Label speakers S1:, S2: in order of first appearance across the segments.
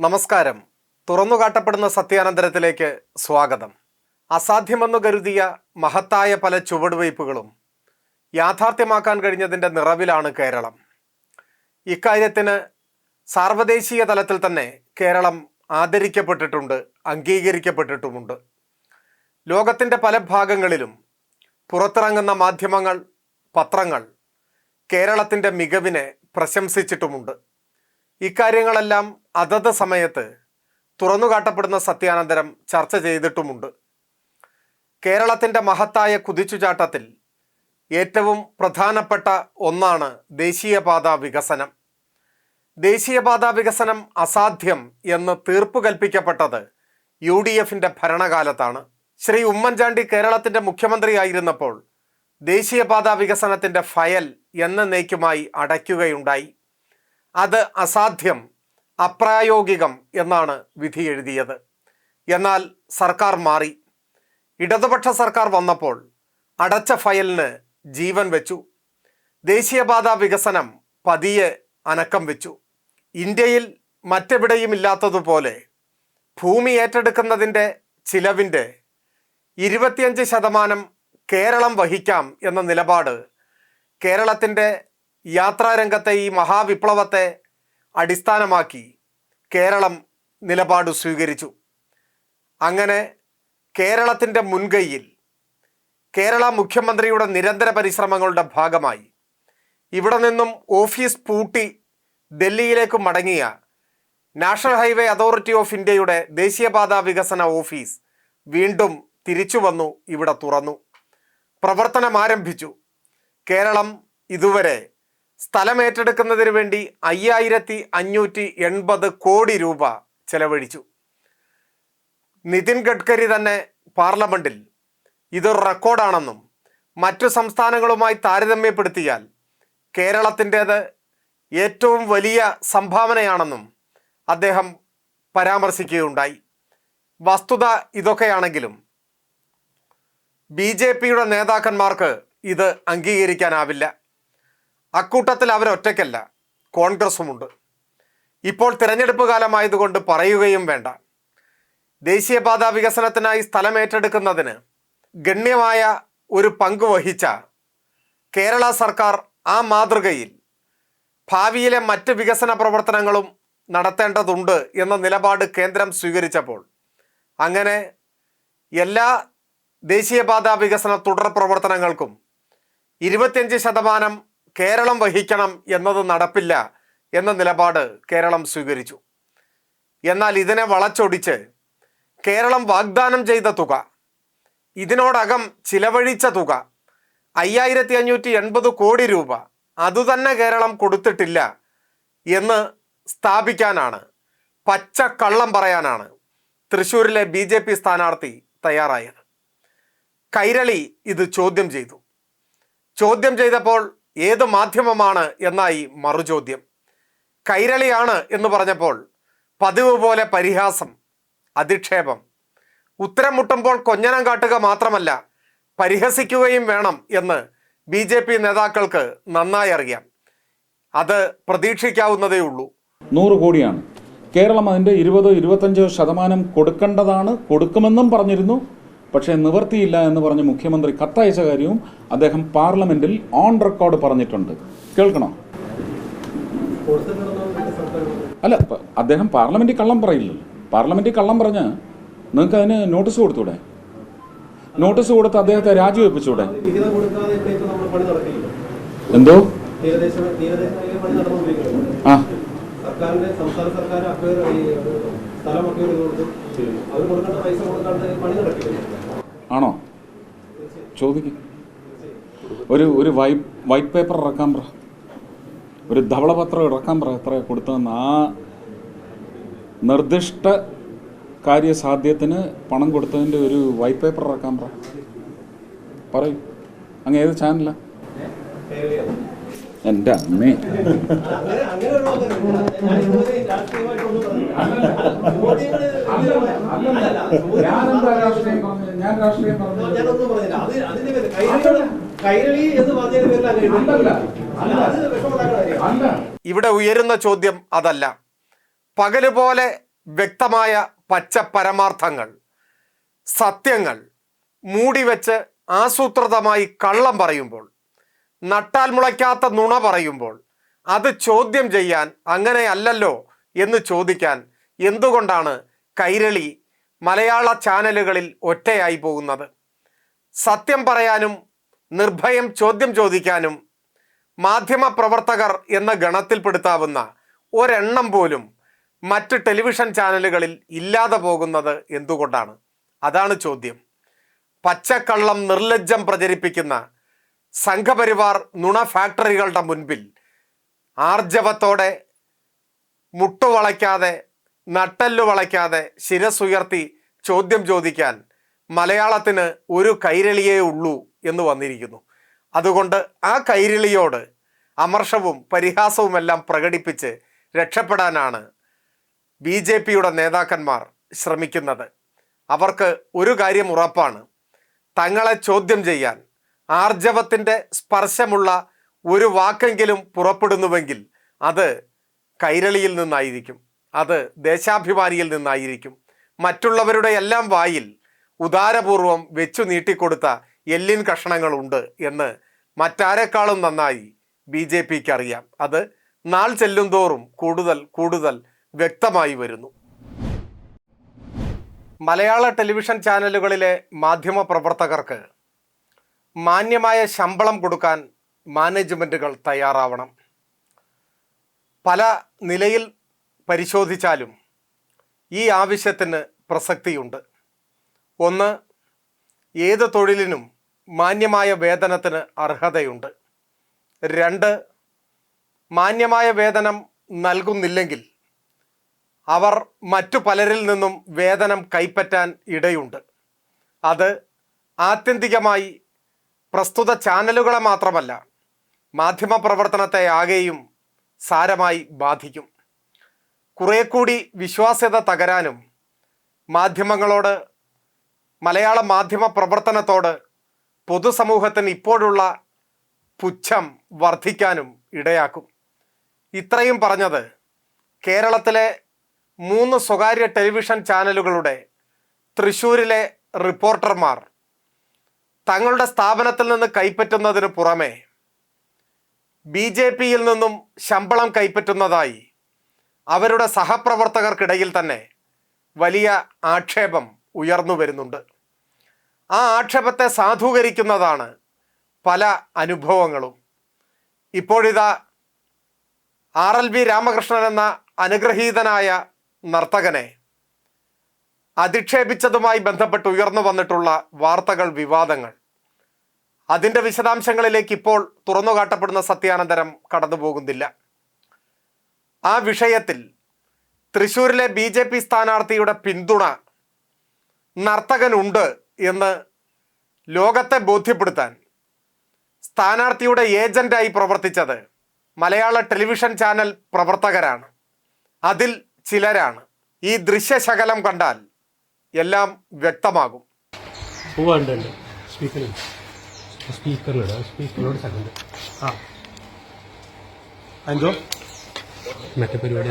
S1: നമസ്കാരം. തുറന്നു കാട്ടപ്പെടുന്ന സത്യാനന്തരത്തിലേക്ക് സ്വാഗതം. അസാധ്യമെന്നു കരുതിയ മഹത്തായ പല ചുവടുവയ്പ്പുകളും യാഥാർത്ഥ്യമാക്കാൻ കഴിഞ്ഞതിന്റെ നിറവിലാണ് കേരളം. ഇക്കാര്യത്തിന് സാർവദേശീയ തലത്തിൽ തന്നെ കേരളം ആദരിക്കപ്പെട്ടിട്ടുണ്ട് അംഗീകരിക്കപ്പെട്ടിട്ടുമുണ്ട്. ലോകത്തിന്റെ പല ഭാഗങ്ങളിലും പുറത്തിറങ്ങുന്ന മാധ്യമങ്ങൾ പത്രങ്ങൾ കേരളത്തിന്റെ മികവിനെ പ്രശംസിച്ചിട്ടുമുണ്ട്. ഇക്കാര്യങ്ങളെല്ലാം അതത് സമയത്ത് തുറന്നുകാട്ടപ്പെടുന്ന സത്യാനന്തരം ചർച്ച ചെയ്തിട്ടുമുണ്ട്. കേരളത്തിന്റെ മഹത്തായ കുതിച്ചുചാട്ടത്തിൽ ഏറ്റവും പ്രധാനപ്പെട്ട ഒന്നാണ് ദേശീയപാത വികസനം. ദേശീയപാത വികസനം അസാധ്യം എന്ന് തീർപ്പ് കൽപ്പിക്കപ്പെട്ടത് യു ഡി എഫിന്റെ ഭരണകാലത്താണ്. ശ്രീ ഉമ്മൻചാണ്ടി കേരളത്തിന്റെ മുഖ്യമന്ത്രിയായിരുന്നപ്പോൾ ദേശീയപാത വികസനത്തിന്റെ ഫയൽ എന്നേക്കുമായി അടയ്ക്കുകയുണ്ടായി. അത് അസാധ്യം അപ്രായോഗികം എന്നാണ് വിധി എഴുതിയത്. എന്നാൽ സർക്കാർ മാറി. ഇടതുപക്ഷ സർക്കാർ വന്നപ്പോൾ അടച്ച ഫയലിന് ജീവൻ വെച്ചു. ദേശീയപാത വികസനം പതിയെ അനക്കം വെച്ചു. ഇന്ത്യയിൽ മറ്റെവിടെയും ഇല്ലാത്തതുപോലെ ഭൂമി ഏറ്റെടുക്കുന്നതിന്റെ ചിലവിന്റെ ഇരുപത്തിയഞ്ച് ശതമാനം കേരളം വഹിക്കാം എന്ന നിലപാട് കേരളത്തിന്റെ യാത്രാരംഗത്തെ ഈ മഹാവിപ്ലവത്തെ അടിസ്ഥാനമാക്കി കേരളം നിലപാട് സ്വീകരിച്ചു. അങ്ങനെ കേരളത്തിന്റെ മുൻകൈയിൽ കേരള മുഖ്യമന്ത്രിയുടെ നിരന്തര പരിശ്രമങ്ങളുടെ ഭാഗമായി ഇവിടെ നിന്നും ഓഫീസ് പൂട്ടി ഡൽഹിയിലേക്ക് മടങ്ങിയ നാഷണൽ ഹൈവേ അതോറിറ്റി ഓഫ് ഇന്ത്യയുടെ ദേശീയപാത വികസന ഓഫീസ് വീണ്ടും തിരിച്ചു വന്നു ഇവിടെ തുറന്നു. പ്രവർത്തനം ആരംഭിച്ചു. കേരളം ഇതുവരെ സ്ഥലം ഏറ്റെടുക്കുന്നതിന് വേണ്ടി അയ്യായിരത്തി അഞ്ഞൂറ്റി എൺപത് കോടി രൂപ ചെലവഴിച്ചു. നിതിൻ ഗഡ്കരി തന്നെ പാർലമെന്റിൽ ഇതൊരു റെക്കോർഡാണെന്നും മറ്റു സംസ്ഥാനങ്ങളുമായി താരതമ്യപ്പെടുത്തിയാൽ കേരളത്തിന്റേത് ഏറ്റവും വലിയ സംഭാവനയാണെന്നും അദ്ദേഹം പരാമർശിക്കുകയുണ്ടായി. വസ്തുത ഇതൊക്കെയാണെങ്കിലും ബി ജെ പിയുടെ നേതാക്കന്മാർക്ക് ഇത് അംഗീകരിക്കാനാവില്ല. അക്കൂട്ടത്തിൽ അവരൊറ്റയ്ക്കല്ല കോൺഗ്രസുമുണ്ട്. ഇപ്പോൾ തിരഞ്ഞെടുപ്പ് കാലമായതുകൊണ്ട് പറയുകയും വേണ്ട. ദേശീയപാത വികസനത്തിനായി സ്ഥലമേറ്റെടുക്കുന്നതിന് ഗണ്യമായ ഒരു പങ്ക് വഹിച്ച കേരള സർക്കാർ ആ മാതൃകയിൽ ഭാവിയിലെ മറ്റ് വികസന പ്രവർത്തനങ്ങളും നടത്തേണ്ടതുണ്ട് എന്ന നിലപാട് കേന്ദ്രം സ്വീകരിച്ചപ്പോൾ അങ്ങനെ എല്ലാ ദേശീയപാത വികസന തുടർ പ്രവർത്തനങ്ങൾക്കും ഇരുപത്തിയഞ്ച് ശതമാനം കേരളം വഹിക്കണം എന്നത് നടപ്പില്ല എന്ന നിലപാട് കേരളം സ്വീകരിച്ചു. എന്നാൽ ഇതിനെ വളച്ചൊടിച്ച് കേരളം വാഗ്ദാനം ചെയ്ത തുക ഇതിനോടകം ചിലവഴിച്ച തുക അയ്യായിരത്തി അഞ്ഞൂറ്റി എൺപത് കോടി രൂപ അതുതന്നെ കേരളം കൊടുത്തിട്ടില്ല എന്ന് സ്ഥാപിക്കാനാണ് പച്ച കള്ളം പറയാനാണ് തൃശ്ശൂരിലെ ബി ജെ പി സ്ഥാനാർത്ഥി തയ്യാറായത്. കൈരളി ഇത് ചോദ്യം ചെയ്തു. ചോദ്യം ചെയ്തപ്പോൾ ഏത് മാധ്യമമാണ് എന്നായി മറുചോദ്യം. കൈരളിയാണ് എന്ന് പറഞ്ഞപ്പോൾ പതിവ് പോലെ പരിഹാസം അധിക്ഷേപം. ഉത്തരം മുട്ടുമ്പോൾ കൊഞ്ഞനം കാട്ടുക മാത്രമല്ല പരിഹസിക്കുകയും വേണം എന്ന് ബി ജെ പി നേതാക്കൾക്ക് നന്നായി അറിയാം. അത് പ്രതീക്ഷിക്കാവുന്നതേ ഉള്ളൂ.
S2: നൂറ് കോടിയാണ്. കേരളം അതിന്റെ ഇരുപത് ഇരുപത്തഞ്ച് ശതമാനം കൊടുക്കേണ്ടതാണ് കൊടുക്കുമെന്നും പറഞ്ഞിരുന്നു. പക്ഷേ നിവർത്തിയില്ല എന്ന് പറഞ്ഞ് മുഖ്യമന്ത്രി കത്തയച്ച കാര്യവും അദ്ദേഹം പാർലമെന്റിൽ ഓൺ റെക്കോർഡ് പറഞ്ഞിട്ടുണ്ട്. കേൾക്കണോ? അല്ല അദ്ദേഹം പാർലമെന്റിൽ കള്ളം പറയില്ലല്ലോ. പാർലമെന്റിൽ കള്ളം പറഞ്ഞ് നിങ്ങൾക്ക് അതിന് നോട്ടീസ് കൊടുത്തൂടെ? നോട്ടീസ് കൊടുത്ത് അദ്ദേഹത്തെ രാജിവെപ്പിച്ചൂടെ? എന്തോ? ആ.
S3: സർക്കാരിന്റെ സംസ്ഥാന സർക്കാർ അക്വയർ സ്ഥലം അവർ കൊടുക്കേണ്ട പൈസ കൊടുക്കാണ്ട് പണി നടക്കില്ല?
S2: ആണോ? ചോദിക്കും. ഒരു ഒരു വൈറ്റ് വൈറ്റ് പേപ്പർ ഇറക്കാൻ പറ. ഒരു ധവളപത്രം ഇറക്കാൻ പറ എത്ര കൊടുത്തതെന്ന്. ആ നിർദ്ദിഷ്ട കാര്യസാധ്യത്തിന് പണം കൊടുത്തതിന്റെ ഒരു വൈറ്റ് പേപ്പർ ഇറക്കാൻ പറ. പറയൂ. അങ്ങ് ഏത് ചാനലാ എന്റെ അമ്മേ
S1: ഇവിടെ ഉയരുന്ന ചോദ്യം അതല്ല. പകൽ പോലെ വ്യക്തമായ പച്ച പരമാർത്ഥങ്ങൾ സത്യങ്ങൾ മൂടിവെച്ച് ആസൂത്രിതമായി കള്ളം പറയുമ്പോൾ നട്ടാൽ മുളയ്ക്കാത്ത നുണ പറയുമ്പോൾ അത് ചോദ്യം ചെയ്യാൻ അങ്ങനെ അല്ലല്ലോ എന്ന് ചോദിക്കാൻ എന്തുകൊണ്ടാണ് കൈരളി മലയാള ചാനലുകളിൽ ഒറ്റയായി പോകുന്നത്? സത്യം പറയാനും നിർഭയം ചോദ്യം ചോദിക്കാനും മാധ്യമ പ്രവർത്തകർ എന്ന ഗണത്തിൽപ്പെടുത്താവുന്ന ഒരെണ്ണം പോലും മറ്റ് ടെലിവിഷൻ ചാനലുകളിൽ ഇല്ലാതെ പോകുന്നത് എന്തുകൊണ്ടാണ്? അതാണ് ചോദ്യം. പച്ചക്കള്ളം നിർലജ്ജം പ്രചരിപ്പിക്കുന്ന സംഘപരിവാർ നുണ ഫാക്ടറികളുടെ മുൻപിൽ ആർജവത്തോടെ മുട്ടുവളയ്ക്കാതെ നട്ടെല്ലു വളയ്ക്കാതെ ശിരസുയർത്തി ചോദ്യം ചോദിക്കാൻ മലയാളത്തിന് ഒരു കൈരളിയേ ഉള്ളൂ എന്ന് വന്നിരിക്കുന്നു. അതുകൊണ്ട് ആ കൈരളിയോട് അമർഷവും പരിഹാസവുമെല്ലാം പ്രകടിപ്പിച്ച് രക്ഷപ്പെടാനാണ് ബി ജെ പിയുടെ നേതാക്കന്മാർ ശ്രമിക്കുന്നത്. അവർക്ക് ഒരു കാര്യം ഉറപ്പാണ്. തങ്ങളെ ചോദ്യം ചെയ്യാൻ ആർജവത്തിന്റെ സ്പർശമുള്ള ഒരു വാക്കെങ്കിലും പുറപ്പെടുന്നുവെങ്കിൽ അത് കൈരളിയിൽ നിന്നായിരിക്കും അത് ദേശാഭിമാനിയിൽ നിന്നായിരിക്കും. മറ്റുള്ളവരുടെ എല്ലാം വായിൽ ഉദാരപൂർവം വെച്ചു നീട്ടിക്കൊടുത്ത എല്ലിൻ കഷണങ്ങളുണ്ട് എന്ന് മറ്റാരെക്കാളും നന്നായി ബി ജെ പിക്ക് അറിയാം. അത് നാൾ ചെല്ലുംതോറും കൂടുതൽ കൂടുതൽ വ്യക്തമായി വരുന്നു. മലയാള ടെലിവിഷൻ ചാനലുകളിലെ മാധ്യമ പ്രവർത്തകർക്ക് മാന്യമായ ശമ്പളം കൊടുക്കാൻ മാനേജ്മെന്റുകൾ തയ്യാറാവണം. പല നിലയിൽ പരിശോധിച്ചാലും ഈ ആവശ്യത്തിന് പ്രസക്തിയുണ്ട്. ഒന്ന് ഏത് തൊഴിലിനും മാന്യമായ വേതനത്തിന് അർഹതയുണ്ട്. രണ്ട് മാന്യമായ വേതനം നൽകുന്നില്ലെങ്കിൽ അവർ മറ്റു പലരിൽ നിന്നും വേതനം കൈപ്പറ്റാൻ ഇടയുണ്ട്. അത് ആത്യന്തികമായി പ്രസ്തുത ചാനലുകളെ മാത്രമല്ല മാധ്യമ പ്രവർത്തനത്തെ ആകെയും സാരമായി ബാധിക്കും. കുറേ കൂടി വിശ്വാസ്യത തകരാനും മാധ്യമങ്ങളോട് മലയാള മാധ്യമ പ്രവർത്തനത്തോട് പൊതുസമൂഹത്തിന് ഇപ്പോഴുള്ള പുച്ഛം വർദ്ധിക്കാനും ഇടയാക്കും. ഇത്രയും പറഞ്ഞത് കേരളത്തിലെ മൂന്ന് സ്വകാര്യ ടെലിവിഷൻ ചാനലുകളുടെ തൃശ്ശൂരിലെ റിപ്പോർട്ടർമാർ തങ്ങളുടെ സ്ഥാപനത്തിൽ നിന്ന് കൈപ്പറ്റുന്നതിന് പുറമെ ബി ജെ പിയിൽ നിന്നും ശമ്പളം കൈപ്പറ്റുന്നതായി അവരുടെ സഹപ്രവർത്തകർക്കിടയിൽ തന്നെ വലിയ ആക്ഷേപം ഉയർന്നു വരുന്നുണ്ട്. ആ ആക്ഷേപത്തെ സാധൂകരിക്കുന്നതാണ് പല അനുഭവങ്ങളും. ഇപ്പോഴിതാ ആർ എൽ വി രാമകൃഷ്ണൻ എന്ന അനുഗ്രഹീതനായ നർത്തകനെ അധിക്ഷേപിച്ചതുമായി ബന്ധപ്പെട്ട് ഉയർന്നു വന്നിട്ടുള്ള വാർത്തകൾ വിവാദങ്ങൾ. അതിന്റെ വിശദാംശങ്ങളിലേക്ക് ഇപ്പോൾ തുറന്നുകാട്ടപ്പെടുന്ന സത്യാനന്തരം കടന്നു പോകുന്നില്ല ആ വിഷയത്തിൽ തൃശൂരിലെ ബി ജെ പി സ്ഥാനാർത്ഥിയുടെ പിന്തുണ നർത്തകനുണ്ട് എന്ന് ലോകത്തെ ബോധ്യപ്പെടുത്താൻ സ്ഥാനാർത്ഥിയുടെ ഏജന്റായി പ്രവർത്തിച്ചത് മലയാള ടെലിവിഷൻ ചാനൽ പ്രവർത്തകരാണ്. അതിൽ ചിലരാണ്. ഈ ദൃശ്യശകലം കണ്ടാൽ എല്ലാം വ്യക്തമാകും.
S3: എന്തോ
S4: മറ്റേ പരിപാടി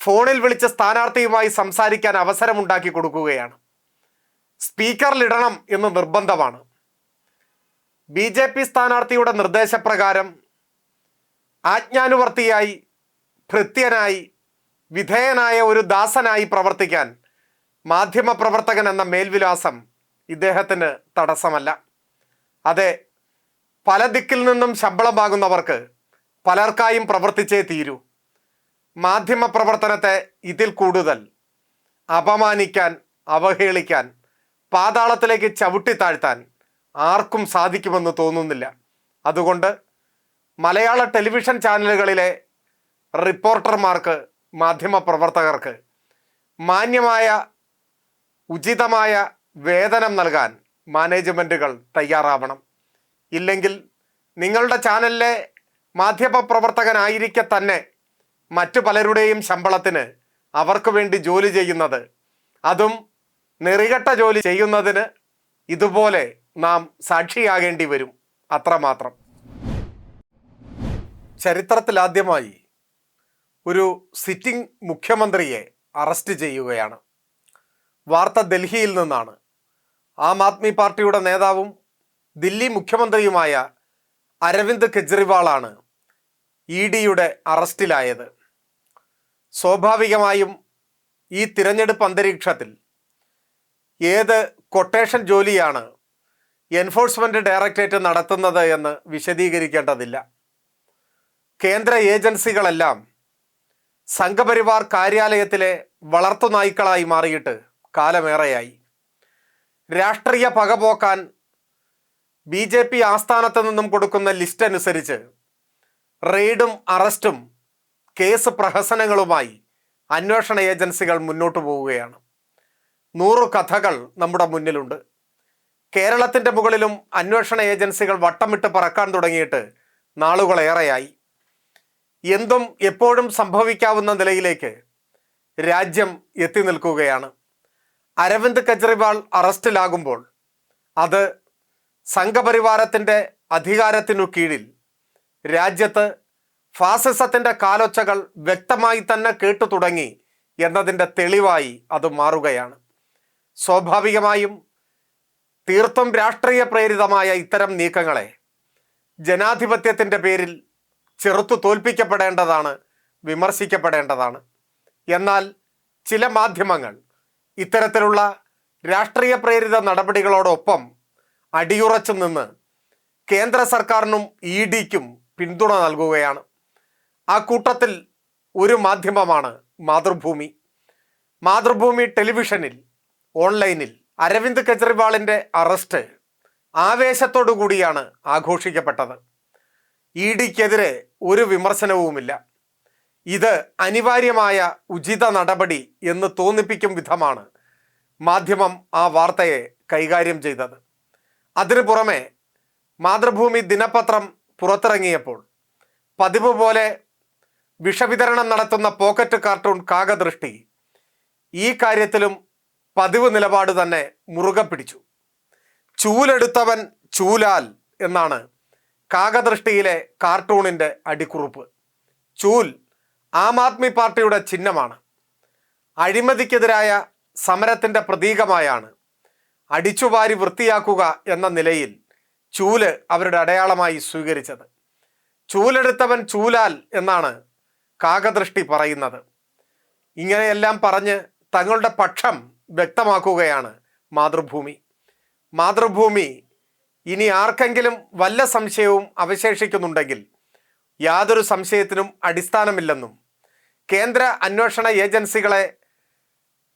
S1: ഫോണിൽ വിളിച്ച സ്ഥാനാർത്ഥിയുമായി സംസാരിക്കാൻ അവസരമുണ്ടാക്കി കൊടുക്കുകയാണ്. സ്പീക്കറിലിടണം എന്ന് നിർബന്ധമാണ്. ബി ജെ പി സ്ഥാനാർത്ഥിയുടെ നിർദ്ദേശപ്രകാരം ആജ്ഞാനുവർത്തിയായി ഭൃത്യനായി വിധേയനായ ഒരു ദാസനായി പ്രവർത്തിക്കാൻ മാധ്യമ പ്രവർത്തകൻ എന്ന മേൽവിലാസം ഇദ്ദേഹത്തിന് തടസ്സമല്ല. അതെ പല ദിക്കിൽ നിന്നും ശമ്പളം വാങ്ങുന്നവർക്ക് പലർക്കായും പ്രവർത്തിച്ചേ തീരൂ. മാധ്യമ പ്രവർത്തനത്തെ ഇതിൽ കൂടുതൽ അപമാനിക്കാൻ അവഹേളിക്കാൻ പാതാളത്തിലേക്ക് ചവിട്ടി താഴ്ത്താൻ ആർക്കും സാധിക്കുമെന്ന് തോന്നുന്നില്ല. അതുകൊണ്ട് മലയാള ടെലിവിഷൻ ചാനലുകളിലെ റിപ്പോർട്ടർമാർക്ക് മാധ്യമ പ്രവർത്തകർക്ക് മാന്യമായ ഉചിതമായ വേതനം നൽകാൻ മാനേജ്മെന്റുകൾ തയ്യാറാവണം. ഇല്ലെങ്കിൽ നിങ്ങളുടെ ചാനലിലെ മാധ്യമ പ്രവർത്തകനായിരിക്കെ തന്നെ മറ്റു പലരുടെയും ശമ്പളത്തിന് അവർക്ക് വേണ്ടി ജോലി ചെയ്യുന്നത്. അതും നെറികെട്ട ജോലി ചെയ്യുന്നതിന് ഇതുപോലെ നാം സാക്ഷിയാകേണ്ടി വരും. അത്രമാത്രം. ചരിത്രത്തിലാദ്യമായി ഒരു സിറ്റിംഗ് മുഖ്യമന്ത്രിയെ അറസ്റ്റ് ചെയ്യുകയാണ്. വാർത്ത ഡൽഹിയിൽ നിന്നാണ്. ആം ആദ്മി പാർട്ടിയുടെ നേതാവും ദില്ലി മുഖ്യമന്ത്രിയുമായ അരവിന്ദ് കെജ്രിവാളാണ് ഇ ഡിയുടെ അറസ്റ്റിലായത്. സ്വാഭാവികമായും ഈ തിരഞ്ഞെടുപ്പ് അന്തരീക്ഷത്തിൽ ഏത് കൊട്ടേഷൻ ജോലിയാണ് എൻഫോഴ്സ്മെന്റ് ഡയറക്ടറേറ്റ് നടത്തുന്നത് എന്ന് വിശദീകരിക്കേണ്ടതില്ല. കേന്ദ്ര ഏജൻസികളെല്ലാം സംഘപരിവാർ കാര്യാലയത്തിലെ വളർത്തു നായ്ക്കളായി മാറിയിട്ട് കാലമേറെയായി. രാഷ്ട്രീയ പകപോക്കാൻ ബി ജെ പി ആസ്ഥാനത്ത് നിന്നും കൊടുക്കുന്ന ലിസ്റ്റ് അനുസരിച്ച് റെയ്ഡും അറസ്റ്റും കേസ് പ്രഹസനങ്ങളുമായി അന്വേഷണ ഏജൻസികൾ മുന്നോട്ടു പോവുകയാണ്. നൂറു കഥകൾ നമ്മുടെ മുന്നിലുണ്ട്. കേരളത്തിന്റെ മുകളിലും അന്വേഷണ ഏജൻസികൾ വട്ടമിട്ട് പറക്കാൻ തുടങ്ങിയിട്ട് നാളുകളേറെയായി. എന്തും എപ്പോഴും സംഭവിക്കാവുന്ന നിലയിലേക്ക് രാജ്യം എത്തി നിൽക്കുകയാണ്. അരവിന്ദ് കെജ്രിവാൾ അറസ്റ്റിലാകുമ്പോൾ അത് സംഘപരിവാരത്തിന്റെ അധികാരത്തിനു കീഴിൽ രാജ്യത്ത് ഫാസിസത്തിന്റെ കാലൊച്ചകൾ വ്യക്തമായി തന്നെ കേട്ടു തുടങ്ങി എന്നതിന്റെ തെളിവായി അത് മാറുകയാണ്. സ്വാഭാവികമായും തീർത്തും രാഷ്ട്രീയ പ്രേരിതമായ ഇത്തരം നീക്കങ്ങളെ ജനാധിപത്യത്തിന്റെ പേരിൽ ചെറുത്തു തോൽപ്പിക്കപ്പെടേണ്ടതാണ് വിമർശിക്കപ്പെടേണ്ടതാണ്. എന്നാൽ ചില മാധ്യമങ്ങൾ ഇത്തരത്തിലുള്ള രാഷ്ട്രീയ പ്രേരിത നടപടികളോടൊപ്പം അടിയുറച്ചു നിന്ന് കേന്ദ്ര സർക്കാരിനും ഇ ഡിക്കും പിന്തുണ നൽകുകയാണ്. ആ കൂട്ടത്തിൽ ഒരു മാധ്യമമാണ് മാതൃഭൂമി. മാതൃഭൂമി ടെലിവിഷനിൽ ഓൺലൈനിൽ അരവിന്ദ് കെജ്രിവാളിന്റെ അറസ്റ്റ് ആവേശത്തോടു കൂടിയാണ് ആഘോഷിക്കപ്പെട്ടത്. ഇ ഡിക്കെതിരെ ഒരു വിമർശനവുമില്ല. ഇത് അനിവാര്യമായ ഉചിത നടപടി എന്ന് തോന്നിപ്പിക്കും വിധമാണ് മാധ്യമം ആ വാർത്തയെ കൈകാര്യം ചെയ്തത്. അതിനു പുറമെ മാതൃഭൂമി ദിനപത്രം പുറത്തിറങ്ങിയപ്പോൾ പതിവ് പോലെ വിഷവിതരണം നടത്തുന്ന പോക്കറ്റ് കാർട്ടൂൺ കാകദൃഷ്ടി ഈ കാര്യത്തിലും പതിവ് നിലപാട് തന്നെ മുറുകെ പിടിച്ചു ചൂലെടുത്തവൻ ചൂലാൽ എന്നാണ് കാകദൃഷ്ടിയിലെ കാർട്ടൂണിന്റെ അടിക്കുറിപ്പ്. ചൂൽ ആം ആദ്മി പാർട്ടിയുടെ ചിഹ്നമാണ്. അഴിമതിക്കെതിരായ സമരത്തിന്റെ പ്രതീകമായാണ് അടിച്ചുവാരി വൃത്തിയാക്കുക എന്ന നിലയിൽ ചൂൽ അവരുടെ അടയാളമായി സ്വീകരിച്ചത്. ചൂലെടുത്തവൻ ചൂലാൽ എന്നാണ് കാകദൃഷ്ടി പറയുന്നത്. ഇങ്ങനെയെല്ലാം പറഞ്ഞ് തങ്ങളുടെ പക്ഷം വ്യക്തമാക്കുകയാണ് മാതൃഭൂമി. മാതൃഭൂമി ഇനി ആർക്കെങ്കിലും വല്ല സംശയവും അവശേഷിക്കുന്നുണ്ടെങ്കിൽ യാതൊരു സംശയത്തിനും അടിസ്ഥാനമില്ലെന്നും കേന്ദ്ര അന്വേഷണ ഏജൻസികളെ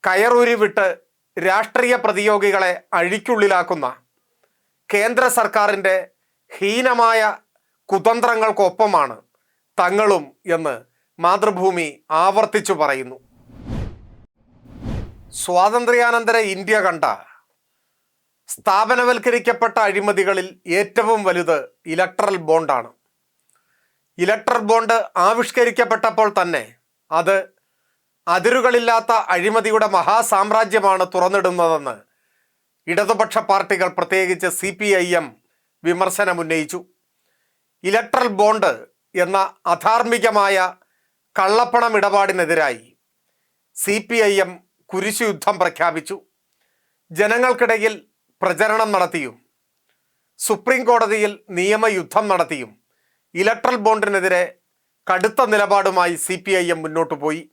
S1: കയറൂരി വിട്ട് രാഷ്ട്രീയ പ്രതിയോഗികളെ അഴിക്കുള്ളിലാക്കുന്ന കേന്ദ്ര സർക്കാരിന്റെ ഹീനമായ കുതന്ത്രങ്ങൾക്കൊപ്പമാണ് തങ്ങളും എന്ന് മാതൃഭൂമി ആവർത്തിച്ചു പറയുന്നു. സ്വാതന്ത്ര്യാനന്തര ഇന്ത്യ കണ്ട സ്ഥാപനവൽക്കരിക്കപ്പെട്ട അഴിമതികളിൽ ഏറ്റവും വലുത് ഇലക്ട്രൽ ബോണ്ടാണ്. ഇലക്ട്രൽ ബോണ്ട് ആവിഷ്കരിക്കപ്പെട്ടപ്പോൾ തന്നെ അത് അതിരുകളില്ലാത്ത അഴിമതിയുടെ മഹാസാമ്രാജ്യമാണ് തുറന്നിടുന്നതെന്ന് ഇടതുപക്ഷ പാർട്ടികൾ പ്രത്യേകിച്ച് സി പി ഐ എം വിമർശനമുന്നയിച്ചു. ഇലക്ട്രൽ ബോണ്ട് എന്ന അധാർമികമായ കള്ളപ്പണം ഇടപാടിനെതിരായി സി പി ഐ എം കുരിശുയുദ്ധം പ്രഖ്യാപിച്ചു. ജനങ്ങൾക്കിടയിൽ പ്രചരണം നടത്തിയും. സുപ്രീം കോടതിയിൽ നിയമയുദ്ധം നടത്തിയും. ഇലക്ട്രൽ ബോണ്ടിനെതിരെ കടുത്ത നിലപാടുമായി സി പി ഐ എം മുന്നോട്ട് പോയി.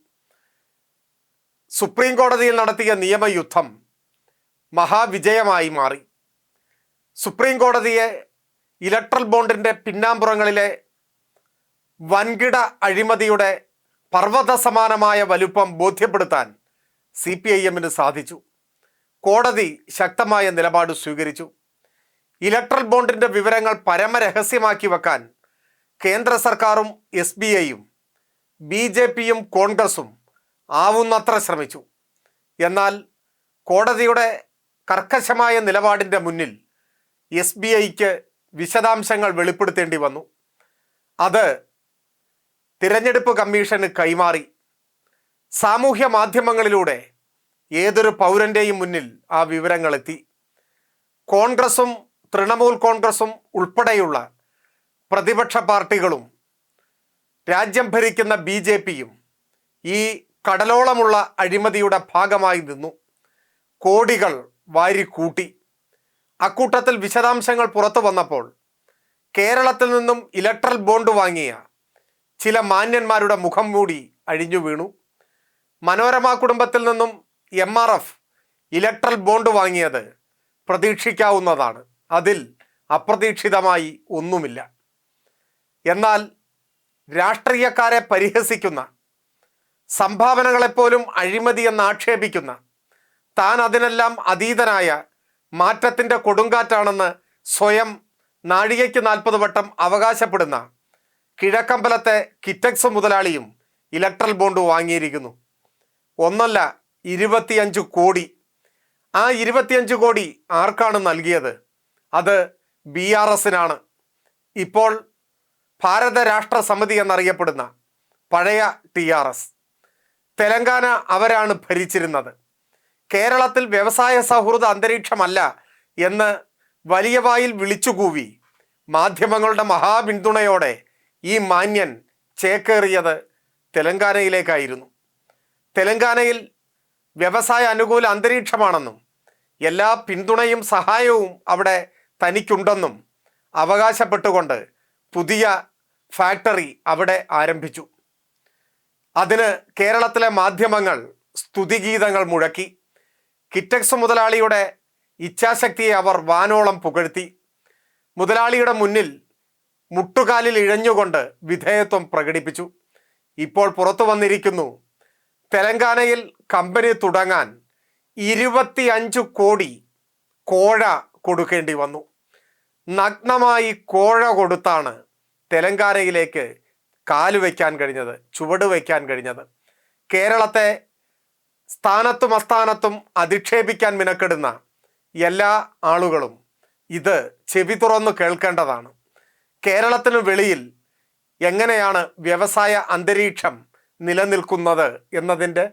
S1: സുപ്രീം കോടതിയിൽ നടത്തിയ നിയമയുദ്ധം മഹാവിജയമായി മാറി. സുപ്രീം കോടതിയെ ഇലക്ട്രൽ ബോണ്ടിന്റെ പിന്നാമ്പുറങ്ങളിലെ വൻകിട അഴിമതിയുടെ പർവത സമാനമായ വലുപ്പം ബോധ്യപ്പെടുത്താൻ സി പി ഐ എമ്മിന് സാധിച്ചു. കോടതി ശക്തമായ നിലപാട് സ്വീകരിച്ചു. ഇലക്ട്രൽ ബോണ്ടിന്റെ വിവരങ്ങൾ പരമരഹസ്യമാക്കി വെക്കാൻ കേന്ദ്ര സർക്കാരും എസ് ബി ഐയും ബി ജെ പിയും കോൺഗ്രസും ആവുന്നത്ര ശ്രമിച്ചു. എന്നാൽ കോടതിയുടെ കർക്കശമായ നിലപാടിന്റെ മുന്നിൽ എസ് ബി ഐക്ക് വിശദാംശങ്ങൾ വെളിപ്പെടുത്തേണ്ടി വന്നു. അത് തിരഞ്ഞെടുപ്പ് കമ്മീഷന് കൈമാറി. സാമൂഹ്യ മാധ്യമങ്ങളിലൂടെ ഏതൊരു പൗരന്റെയും മുന്നിൽ ആ വിവരങ്ങളെത്തി. കോൺഗ്രസും തൃണമൂൽ കോൺഗ്രസും ഉൾപ്പെടെയുള്ള പ്രതിപക്ഷ പാർട്ടികളും രാജ്യം ഭരിക്കുന്ന ബി ജെ പിയും ഈ കടലോളമുള്ള അഴിമതിയുടെ ഭാഗമായി നിന്നു. കോടികൾ വാരിക്കൂട്ടി. അക്കൂട്ടത്തിൽ വിശദാംശങ്ങൾ പുറത്തു വന്നപ്പോൾ കേരളത്തിൽ നിന്നും ഇലക്ട്രൽ ബോണ്ട് വാങ്ങിയ ചില മാന്യന്മാരുടെ മുഖം മൂടി അഴിഞ്ഞു വീണു മനോരമ കുടുംബത്തിൽ നിന്നും M R F electoral bond വാങ്ങിയത് പ്രതീക്ഷിക്കാവുന്നതാണ്. അതിൽ അപ്രതീക്ഷിതമായി ഒന്നുമില്ല. എന്നാൽ രാഷ്ട്രീയക്കാരെ പരിഹസിക്കുന്ന സംഭാവനകളെപ്പോലും അഴിമതി എന്ന് ആക്ഷേപിക്കുന്ന താൻ അതിനെല്ലാം അതീതനായ മാറ്റത്തിന്റെ കൊടുങ്കാറ്റാണെന്ന് സ്വയം നാഴികയ്ക്ക് നാൽപ്പത് വട്ടം അവകാശപ്പെടുന്ന കിഴക്കമ്പലത്തെ കിറ്റക്സ് മുതലാളിയും ഇലക്ട്രൽ ബോണ്ട് വാങ്ങിയിരിക്കുന്നു. ഒന്നല്ല ഇരുപത്തിയഞ്ച് കോടി. ആ ഇരുപത്തിയഞ്ച് കോടി ആർക്കാണ് നൽകിയത്? അത് ബി ആർ എസിനാണ്. ഇപ്പോൾ ഭാരത രാഷ്ട്ര സമിതി എന്നറിയപ്പെടുന്ന പഴയ ടി ആർ എസ്. തെലങ്കാന അവരാണ് ഭരിച്ചിരുന്നത്. കേരളത്തിൽ വ്യവസായ സൗഹൃദ അന്തരീക്ഷമല്ല എന്ന് വലിയ വായിൽ വിളിച്ചുകൂവി മാധ്യമങ്ങളുടെ മഹാപിന്തുണയോടെ ഈ മാന്യൻ ചേക്കേറിയത് തെലങ്കാനയിലേക്കായിരുന്നു. തെലങ്കാനയിൽ വ്യവസായ അനുകൂല അന്തരീക്ഷമാണെന്നും എല്ലാ പിന്തുണയും സഹായവും അവിടെ തനിക്കുണ്ടെന്നും അവകാശപ്പെട്ടുകൊണ്ട് പുതിയ ഫാക്ടറി അവിടെ ആരംഭിച്ചു. അതിന് കേരളത്തിലെ മാധ്യമങ്ങൾ സ്തുതിഗീതങ്ങൾ മുഴക്കി. കിറ്റക്സ് മുതലാളിയുടെ ഇച്ഛാശക്തിയെ അവർ വാനോളം പുകഴ്ത്തി. മുതലാളിയുടെ മുന്നിൽ മുട്ടുകാലിൽ ഇഴഞ്ഞുകൊണ്ട് വിധേയത്വം പ്രകടിപ്പിച്ചു. ഇപ്പോൾ പുറത്തു വന്നിരിക്കുന്നു തെലങ്കാനയിൽ കമ്പനി തുടങ്ങാൻ ഇരുപത്തിയഞ്ച് കോടി കോഴ കൊടുക്കേണ്ടി വന്നു. നഗ്നമായി കോഴ കൊടുത്താണ് തെലങ്കാനയിലേക്ക് കാൽ വയ്ക്കാൻ കഴിഞ്ഞത് ചുവട് വയ്ക്കാൻ കഴിഞ്ഞത്. കേരളത്തെ സ്ഥാനത്തും അസ്ഥാനത്തും അധിക്ഷേപിക്കാൻ മിനക്കെടുന്ന എല്ലാ ആളുകളും ഇത് ചെവി തുറന്നു കേൾക്കേണ്ടതാണ്. കേരളത്തിന് വെളിയിൽ എങ്ങനെയാണ് വ്യവസായ അന്തരീക്ഷം നിലനിൽക്കുന്നത് എന്നതിന്റെ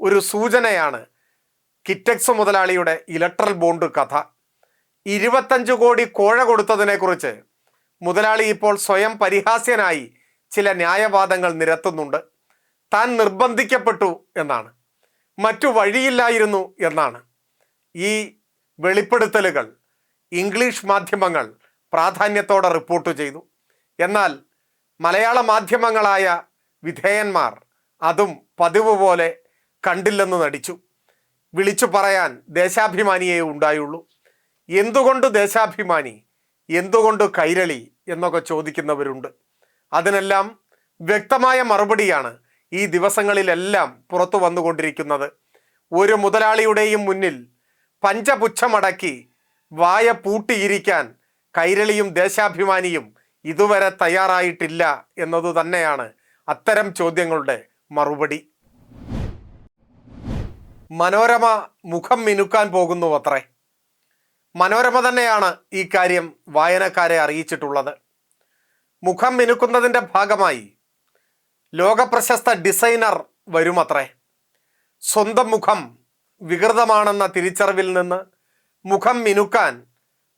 S1: ഒരു സൂചനയാണ് കിറ്റക്സ് മുതലാളിയുടെ ഇലക്ട്രൽ ബോണ്ട് കഥ. ഇരുപത്തഞ്ച് കോടി കോഴ കൊടുത്തതിനെക്കുറിച്ച് മുതലാളി ഇപ്പോൾ സ്വയം പരിഹാസ്യനായി ചില ന്യായവാദങ്ങൾ നിരത്തുന്നുണ്ട്. താൻ നിർബന്ധിക്കപ്പെട്ടു എന്നാണ്. മറ്റു വഴിയില്ലായിരുന്നു എന്നാണ്. ഈ വെളിപ്പെടുത്തലുകൾ ഇംഗ്ലീഷ് മാധ്യമങ്ങൾ പ്രാധാന്യത്തോടെ റിപ്പോർട്ട് ചെയ്തു. എന്നാൽ മലയാള മാധ്യമങ്ങളായ വിധേയന്മാർ അതും പതിവ് പോലെ കണ്ടില്ലെന്ന് നടിച്ചു. വിളിച്ചു പറയാൻ ദേശാഭിമാനിയേ ഉണ്ടായുള്ളൂ. എന്തുകൊണ്ട് ദേശാഭിമാനി? എന്തുകൊണ്ട് കൈരളി? എന്നൊക്കെ ചോദിക്കുന്നവരുണ്ട്. അതിനെല്ലാം വ്യക്തമായ മറുപടിയാണ് ഈ ദിവസങ്ങളിലെല്ലാം പുറത്തു വന്നുകൊണ്ടിരിക്കുന്നത്. ഒരു മുതലാളിയുടെയും മുന്നിൽ പഞ്ചപുച്ഛമടക്കി വായ പൂട്ടിയിരിക്കാൻ കൈരളിയും ദേശാഭിമാനിയും ഇതുവരെ തയ്യാറായിട്ടില്ല എന്നതു തന്നെയാണ് അത്തരം ചോദ്യങ്ങളുടെ മറുപടി. മനോരമ മുഖം മിനുക്കാൻ പോകുന്നു അത്രേ മനോരമ തന്നെയാണ് ഈ കാര്യം വായനക്കാരെ അറിയിച്ചിട്ടുള്ളത്. മുഖം മിനുക്കുന്നതിന്റെ ഭാഗമായി ലോകപ്രശസ്ത ഡിസൈനർ വരുമത്രേ. സ്വന്തം മുഖം വികൃതമാണെന്ന തിരിച്ചറിവിൽ നിന്ന് മുഖം മിനുക്കാൻ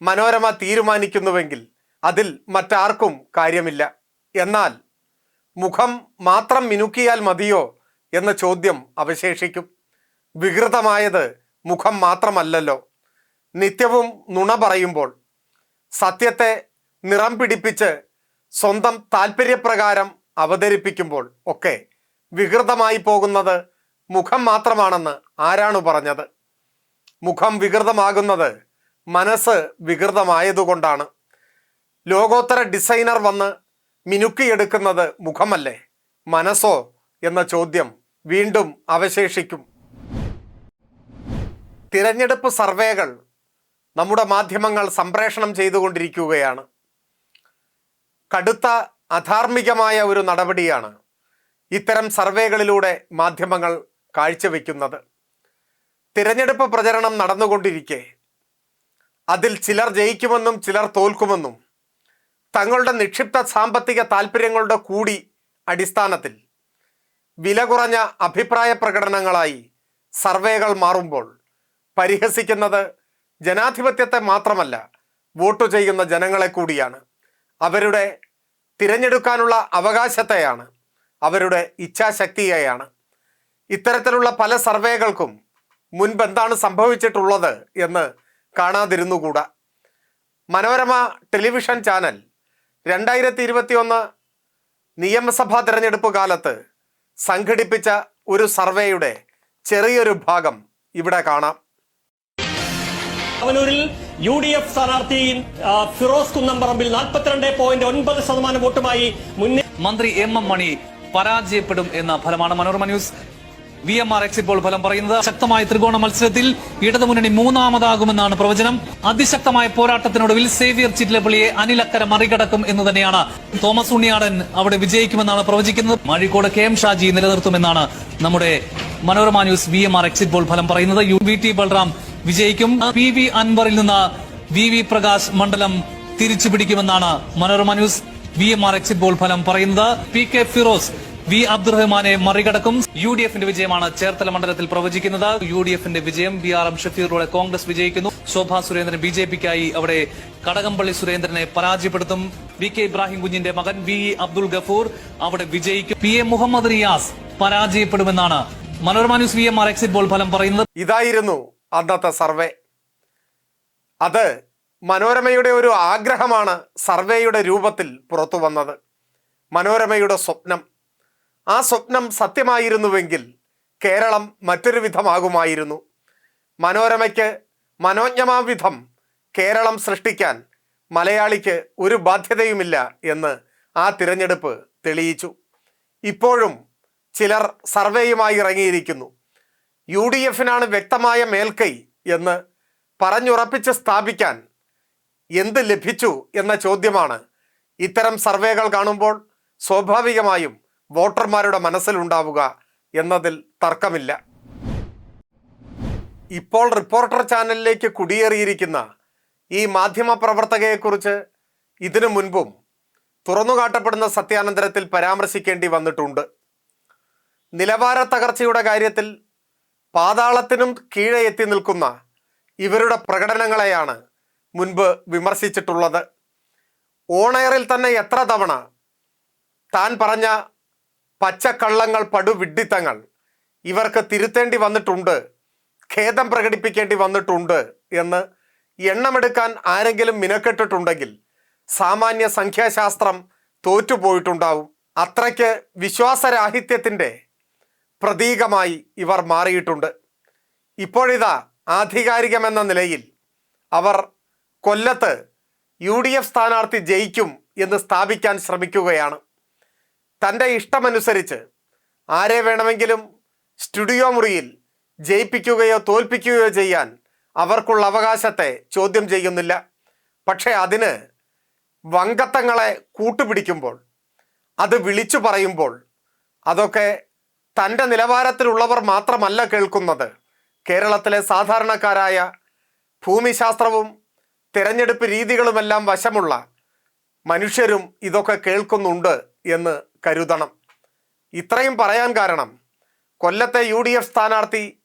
S1: മനോരമ തീരുമാനിക്കുന്നുവെങ്കിൽ അതിൽ മറ്റാർക്കും കാര്യമില്ല. എന്നാൽ മുഖം മാത്രം മിനുക്കിയാൽ മതിയോ എന്ന ചോദ്യം അവശേഷിക്കും. വികൃതമായത് മുഖം മാത്രമല്ലല്ലോ. നിത്യവും നുണ പറയുമ്പോൾ സത്യത്തെ നിറം പിടിപ്പിച്ച് സ്വന്തം താല്പര്യപ്രകാരം അവതരിപ്പിക്കുമ്പോൾ ഒക്കെ വികൃതമായി പോകുന്നത് മുഖം മാത്രമാണെന്ന് ആരാണ് പറഞ്ഞത്? മുഖം വികൃതമാകുന്നത് മനസ്സ് വികൃതമായതുകൊണ്ടാണ്. ലോകോത്തര ഡിസൈനർ വന്ന് മിനുക്കിയെടുക്കുന്നത് മുഖമല്ലേ? മനസ്സോ? എന്ന ചോദ്യം വീണ്ടും അവശേഷിക്കും. തിരഞ്ഞെടുപ്പ് സർവേകൾ നമ്മുടെ മാധ്യമങ്ങൾ സംപ്രേഷണം ചെയ്തുകൊണ്ടിരിക്കുകയാണ്. കടുത്ത അധാർമികമായ ഒരു നടപടിയാണ് ഇത്തരം സർവേകളിലൂടെ മാധ്യമങ്ങൾ കാഴ്ചവെക്കുന്നത്. തിരഞ്ഞെടുപ്പ് പ്രചരണം നടന്നുകൊണ്ടിരിക്കെ. അതിൽ ചിലർ ജയിക്കുമെന്നും ചിലർ തോൽക്കുമെന്നും തങ്ങളുടെ നിക്ഷിപ്ത സാമ്പത്തിക താല്പര്യങ്ങളുടെ കൂടി അടിസ്ഥാനത്തിൽ വില കുറഞ്ഞ അഭിപ്രായ പ്രകടനങ്ങളായി സർവേകൾ മാറുമ്പോൾ പരിഹസിക്കുന്നത് ജനാധിപത്യത്തെ മാത്രമല്ല വോട്ട് ചെയ്യുന്ന ജനങ്ങളെ കൂടിയാണ്. അവരുടെ തിരഞ്ഞെടുക്കാനുള്ള അവകാശത്തെയാണ് അവരുടെ ഇച്ഛാശക്തിയെയാണ്. ഇത്തരത്തിലുള്ള പല സർവേകൾക്കും മുൻപ് എന്താണ് സംഭവിച്ചിട്ടുള്ളത് എന്ന് കാണാതിരുന്നുകൂടാ. മനോരമ ടെലിവിഷൻ ചാനൽ രണ്ടായിരത്തി ഇരുപത്തി ഒന്ന് നിയമസഭാ തെരഞ്ഞെടുപ്പ് കാലത്ത് സംഘടിപ്പിച്ച ഒരു സർവേയുടെ ചെറിയൊരു ഭാഗം ഇവിടെ കാണാം.
S5: അവനൂരിൽ യു ഡി എഫ് സ്ഥാനാർത്ഥി ഫിറോസ് കുന്നംപറമ്പിൽ നാൽപ്പത്തിരണ്ട് പോയിന്റ് ഒൻപത് ശതമാനം വോട്ടുമായി മുന്നേ
S6: മന്ത്രി എം എം മണി പരാജയപ്പെടും എന്ന ഫലമാണ് Manorama news. V M R exit poll ഫലം പറയുന്നത് ശക്തമായ ത്രികോണ മത്സരത്തിൽ ഇടതുമുന്നണി മൂന്നാമതാകുമെന്നാണ് പ്രവചനം. അതിശക്തമായ പോരാട്ടത്തിനൊടുവിൽ സേവിയർ ചിറ്റിലപ്പള്ളിയെ അനിലക്കര മറികടക്കും എന്ന് തന്നെയാണ് തോമസ് ഉണ്ണിയാടൻ അവിടെ വിജയിക്കുമെന്നാണ് പ്രവചിക്കുന്നത്. മഴിക്കോട് കെ എം ഷാജി നിലനിർത്തുമെന്നാണ് നമ്മുടെ Manorama news V M R exit poll ഫലം പറയുന്നത്. യു വി ടി ബൽറാം വിജയിക്കും. പി വി അൻവറിൽ നിന്ന് വി വി പ്രകാശ് മണ്ഡലം തിരിച്ചു പിടിക്കുമെന്നാണ് Manorama news V M R exit poll ഫലം പറയുന്നത്. പി കെ ഫിറോസ് വി അബ്ദുറഹ്മാനെ മറികടക്കും. യു ഡി എഫിന്റെ വിജയമാണ് ചേർത്തല മണ്ഡലത്തിൽ പ്രവചിക്കുന്നത്. യു ഡി എഫിന്റെ വിജയം ബി ആർ എം ഷഫീറിലൂടെ കോൺഗ്രസ് വിജയിക്കുന്നു. ശോഭാ സുരേന്ദ്രൻ ബി ജെ പിക്കായി അവിടെ കടകംപള്ളി സുരേന്ദ്രനെ പരാജയപ്പെടുത്തും. വി കെ ഇബ്രാഹിം കുഞ്ഞിന്റെ മകൻ വി അബ്ദുൾ ഗഫൂർ അവിടെ വിജയിക്കും. P A Muhammad Riyas പരാജയപ്പെടുമെന്നാണ്. Manorama news V M R exit poll ഫലം പറയുന്നത്.
S1: ഇതായിരുന്നു അന്നത്തെ സർവേ. അത് മനോരമയുടെ ഒരു ആഗ്രഹമാണ് സർവേയുടെ രൂപത്തിൽ പുറത്തു വന്നത് മനോരമയുടെ സ്വപ്നം. ആ സ്വപ്നം സത്യമായിരുന്നുവെങ്കിൽ കേരളം മറ്റൊരു വിധമാകുമായിരുന്നു. മനോരമയ്ക്ക് മനോജ്ഞമാവിധം കേരളം സൃഷ്ടിക്കാൻ മലയാളിക്ക് ഒരു ബാധ്യതയുമില്ല എന്ന് ആ തിരഞ്ഞെടുപ്പ് തെളിയിച്ചു. ഇപ്പോഴും ചിലർ സർവേയുമായി ഇറങ്ങിയിരിക്കുന്നു. യു ഡി എഫിനാണ് വ്യക്തമായ മേൽക്കൈ എന്ന് പറഞ്ഞുറപ്പിച്ച് സ്ഥാപിക്കാൻ എന്ത് ലഭിച്ചു എന്ന ചോദ്യമാണ്. ഇത്തരം സർവേകൾ കാണുമ്പോൾ സ്വാഭാവികമായും വോട്ടർമാരുടെ മനസ്സിലുണ്ടാവുക എന്നതിൽ തർക്കമില്ല. ഇപ്പോൾ റിപ്പോർട്ടർ ചാനലിലേക്ക് കുടിയേറിയിരിക്കുന്ന ഈ മാധ്യമ പ്രവർത്തകയെക്കുറിച്ച് ഇതിനു മുൻപും തുറന്നുകാട്ടപ്പെടുന്ന സത്യാനന്തരത്തിൽ പരാമർശിക്കേണ്ടി വന്നിട്ടുണ്ട്. നിലവാര തകർച്ചയുടെ കാര്യത്തിൽ പാതാളത്തിനും കീഴെ എത്തി നിൽക്കുന്ന ഇവരുടെ പ്രകടനങ്ങളെയാണ് മുൻപ് വിമർശിച്ചിട്ടുള്ളത്. ഓണയറിൽ തന്നെ എത്ര തവണ താൻ പറഞ്ഞ പച്ചക്കള്ളങ്ങൾ പടുവിഡ്ഢിത്തങ്ങൾ. ഇവർക്ക് തിരുത്തേണ്ടി വന്നിട്ടുണ്ട്. ഖേദം പ്രകടിപ്പിക്കേണ്ടി വന്നിട്ടുണ്ട് എന്ന് എണ്ണമെടുക്കാൻ ആരെങ്കിലും മിനക്കെട്ടിട്ടുണ്ടെങ്കിൽ സാമാന്യ സംഖ്യാശാസ്ത്രം തോറ്റുപോയിട്ടുണ്ടാവും. അത്രയ്ക്ക് വിശ്വാസരാഹിത്യത്തിന്റെ പ്രതീകമായി ഇവർ മാറിയിട്ടുണ്ട്. ഇപ്പോഴിതാ ആധികാരികമെന്ന നിലയിൽ അവർ കൊല്ലത്ത് യു ഡി എഫ് സ്ഥാനാർത്ഥി ജയിക്കും എന്ന് സ്ഥാപിക്കാൻ ശ്രമിക്കുകയാണ്. തന്റെ ഇഷ്ടമനുസരിച്ച് ആരെ വേണമെങ്കിലും സ്റ്റുഡിയോ മുറിയിൽ ജയിപ്പിക്കുകയോ തോൽപ്പിക്കുകയോ ചെയ്യാൻ അവർക്കുള്ള അവകാശത്തെ ചോദ്യം ചെയ്യുന്നില്ല. പക്ഷേ അതിന് വങ്കത്തങ്ങളെ കൂട്ടുപിടിക്കുമ്പോൾ അത് വിളിച്ചു പറയുമ്പോൾ അതൊക്കെ തന്റെ നിലവാരത്തിലുള്ളവർ മാത്രമല്ല കേൾക്കുന്നത്. കേരളത്തിലെ സാധാരണക്കാരായ ഭൂമിശാസ്ത്രവും തിരഞ്ഞെടുപ്പ് രീതികളുമെല്ലാം വശമുള്ള മനുഷ്യരും ഇതൊക്കെ കേൾക്കുന്നുണ്ട് എന്ന് കരുതണം. ഇത്രയും പറയാൻ കാരണം കൊല്ലത്തെ യു ഡി എഫ് സ്ഥാനാർത്ഥി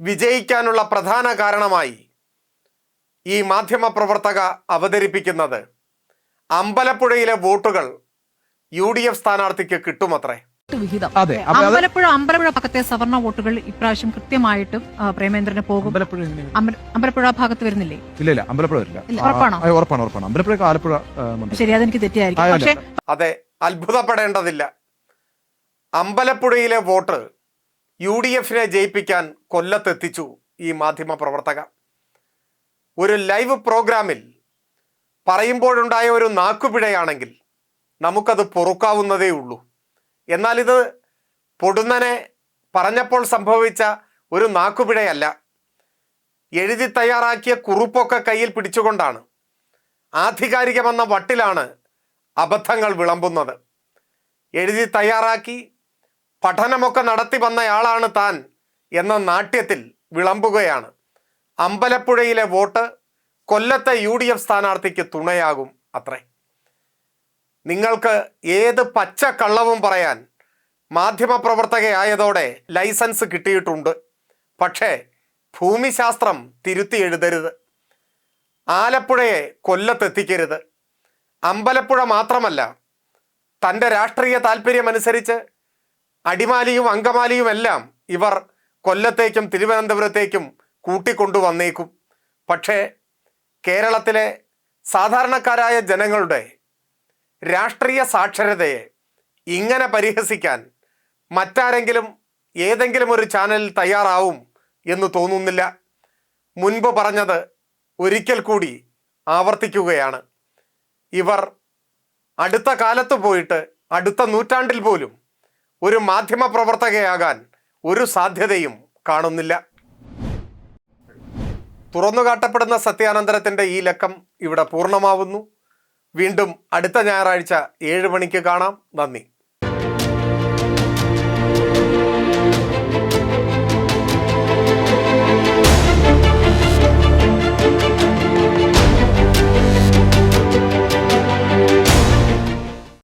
S1: വിജയിക്കാനുള്ള പ്രധാന കാരണമായി ഈ മാധ്യമ പ്രവർത്തക അവതരിപ്പിക്കുന്നത്. അമ്പലപ്പുഴയിലെ വോട്ടുകൾ യു ഡി എഫ് സ്ഥാനാർത്ഥിക്ക് കിട്ടുമത്രേ?
S7: വിഹിതം.
S8: അതെ,
S7: അമ്പലപ്പുഴ അമ്പലപ്പുഴ ഭാഗത്തെ സവർണ വോട്ടുകൾ ഇപ്രാവശ്യം കൃത്യമായിട്ടും പ്രേമേന്ദ്രന് പോകും.
S8: അമ്പലപ്പുഴ
S7: ഭാഗത്ത് വരുന്നില്ലേ?
S8: ഇല്ല ഇല്ല അമ്പലപ്പുഴ വരില്ല.
S7: ഉറപ്പാണോ?
S8: ഉറപ്പാണ് ഉറപ്പാണ്. അമ്പലപ്പുഴ ആലപ്പുഴ
S7: ശരി അതെനിക്ക് തെറ്റിയായിരിക്കും. പക്ഷേ
S1: അതെ. അത്ഭുതപ്പെടേണ്ടതില്ല. അമ്പലപ്പുഴയിലെ വോട്ട് യു ഡി എഫിനെ ജയിപ്പിക്കാൻ കൊല്ലത്തെത്തിച്ചു ഈ മാധ്യമ പ്രവർത്തക ഒരു ലൈവ് പ്രോഗ്രാമിൽ പറയുമ്പോഴുണ്ടായ ഒരു നാക്കുപിഴയാണെങ്കിൽ നമുക്കത് പൊറുക്കാവുന്നതേ ഉള്ളൂ. എന്നാൽ ഇത് പൊടുന്നനെ പറഞ്ഞപ്പോൾ സംഭവിച്ച ഒരു നാക്കുപിഴയല്ല. എഴുതി തയ്യാറാക്കിയ കുറിപ്പൊക്കെ കയ്യിൽ പിടിച്ചുകൊണ്ടാണ് ആധികാരികമെന്ന വട്ടിലാണ് അബദ്ധങ്ങൾ വിളമ്പുന്നത്. എഴുതി തയ്യാറാക്കി പഠനമൊക്കെ നടത്തി വന്നയാളാണ് താൻ എന്ന നാട്യത്തിൽ വിളമ്പുകയാണ്. അമ്പലപ്പുഴയിലെ വോട്ട് കൊല്ലത്തെ യു ഡി എഫ് സ്ഥാനാർത്ഥിക്ക് തുണയാകും അത്രേ. നിങ്ങൾക്ക് ഏത് പച്ച കള്ളവും പറയാൻ മാധ്യമപ്രവർത്തകയായതോടെ ലൈസൻസ് കിട്ടിയിട്ടുണ്ട്. പക്ഷേ ഭൂമിശാസ്ത്രം തിരുത്തി എഴുതരുത്. ആലപ്പുഴയെ കൊല്ലത്തെത്തിക്കരുത്. അമ്പലപ്പുഴ മാത്രമല്ല തന്റെ രാഷ്ട്രീയ താല്പര്യമനുസരിച്ച് അടിമാലിയും അങ്കമാലിയും എല്ലാം ഇവർ കൊല്ലത്തേക്കും തിരുവനന്തപുരത്തേക്കും കൂട്ടിക്കൊണ്ടുവന്നേക്കും. പക്ഷേ കേരളത്തിലെ സാധാരണക്കാരായ ജനങ്ങളുടെ രാഷ്ട്രീയ സാക്ഷരതയെ ഇങ്ങനെ പരിഹസിക്കാൻ മറ്റാരെങ്കിലും ഏതെങ്കിലും ഒരു ചാനൽ തയ്യാറാവും എന്ന് തോന്നുന്നില്ല. മുൻപ് പറഞ്ഞത് ഒരിക്കൽ കൂടി ആവർത്തിക്കുകയാണ്. ഇവർ അടുത്ത കാലത്ത് പോയിട്ട് അടുത്ത നൂറ്റാണ്ടിൽ പോലും ഒരു മാധ്യമ പ്രവർത്തകയാകാൻ ഒരു സാധ്യതയും കാണുന്നില്ല. തുറന്നുകാട്ടപ്പെടുന്ന സത്യാനന്തരത്തിന്റെ ഈ ലക്കം ഇവിടെ പൂർണമാവുന്നു. വീണ്ടും അടുത്ത ഞായറാഴ്ച ഏഴ് മണിക്ക് കാണാം. നന്ദി.